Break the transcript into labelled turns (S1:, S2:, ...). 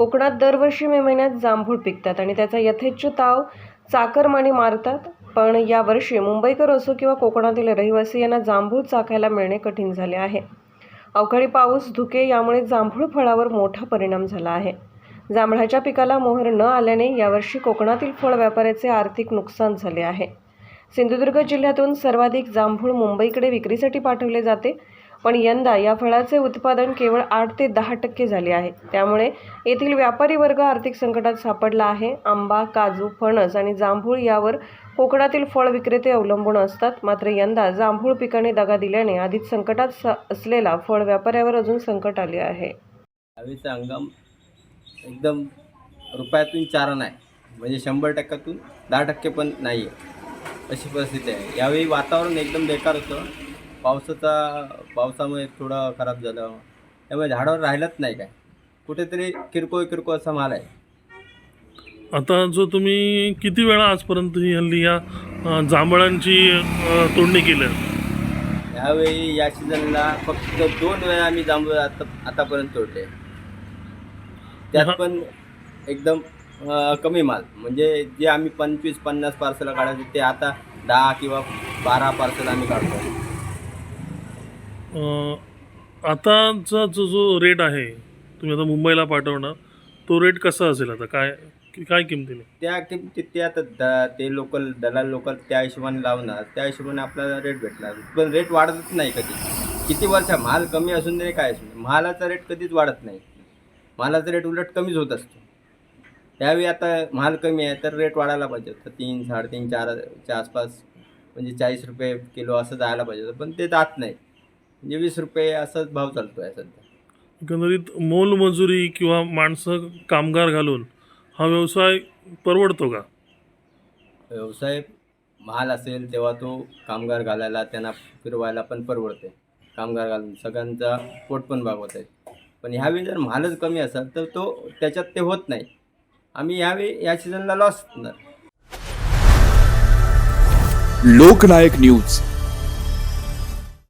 S1: कोकणात दरवर्षी मे महिन्यात जांभूळ पिकतात आणि त्याचा यथेच्छ ताव चाकरमानी मारतात. पण यावर्षी मुंबईकर असो किंवा कोकणातील रहिवासी यांना जांभूळ चाखायला मिळणे कठीण झाले आहे. अवकाळी पाऊस धुके यामुळे जांभूळ फळावर मोठा परिणाम झाला आहे. जांभळाच्या पिकाला मोहर न आल्याने यावर्षी कोकणातील फळ व्यापाऱ्याचे आर्थिक नुकसान झाले आहे. सिंधुदुर्ग जिल्ह्यातून सर्वाधिक जांभूळ मुंबईकडे विक्रीसाठी पाठवले जाते. पण यंदा या फळाचे उत्पादन केवळ आठ ते दहा टक्के झाले आहे. त्यामुळे येथील व्यापारी वर्ग आर्थिक संकटात सापडला आहे. आंबा काजू फणस आणि जांभूळ यावर कोकणातील फळ विक्रेते अवलंबून असतात. मात्र यंदा जांभूळ पिकाने दगा दिल्याने आधीच संकटात स- असलेला फळ व्यापाऱ्यावर अजून संकट आले आहे.
S2: हवेचा हंगाम एकदम रुपयातून चार नाही. म्हणजे शंभर टक्क्यातून दहा टक्के पण नाही आहे अशी परिस्थिती आहे. यावेळी वातावरण एकदम बेकार होतं. पावसाचा पावसामुळे थोडं खराब झालं. त्यामुळे झाडावर राहिलंच नाही काय. कुठेतरी किरकोळ किरकोळ असा माल आहे.
S3: आता जो तुम्ही किती वेळा आजपर्यंत ही हल्ली या अ, जांभळांची अ, तोडणी केली? आहे?
S2: यावेळी या सीझनला फक्त दोन वेळा आम्ही जांभूळ आता आतापर्यंत तोडले. त्यात पण एकदम अं, कमी माल. म्हणजे जे आम्ही पंचवीस पन्नास पार्सल काढायचे ते आता दहा किंवा बारा पार्सल आम्ही काढतो
S3: आताचा जो जो रेट आहे तुम्ही आता मुंबईला पाठवणार तो रेट कसा असेल आता? काय कि- काय किमतीने?
S2: त्या किमतीत ते आता द ते लोकल दलाल लोकल त्या हिशोबाने लावणार त्या हिशोबाने आपल्याला रेट भेटणार पण रेट वाढतच नाही कधी. किती वर्ष माल कमी असून तरी काय असून मालाचा रेट कधीच वाढत नाही. मालाचा रेट उलट कमीच होत असतो. त्यावेळी आता माल कमी आहे तर रेट वाढायला पाहिजे तर तीन साडेतीन चारच्या आसपास म्हणजे चाळीस रुपये किलो असं जायला पाहिजे होतं. पण ते जात नाही. म्हणजे वीस रुपये असाच भाव चालतो आहे सध्या.
S3: एकंदरीत मोलमजुरी किंवा माणसं कामगार घालून हा व्यवसाय परवडतो का?
S2: व्यवसाय महाल असेल तेव्हा तो कामगार घालायला त्यांना फिरवायला पण परवडते. कामगार घालून सगळ्यांचा पोट पण भागवत आहे पण ह्यावेळी जर मालच कमी असेल तर तो त्याच्यात ते होत नाही. आम्ही ह्यावेळी या सीझनला लॉस होणार.
S4: लोकनायक न्यूज.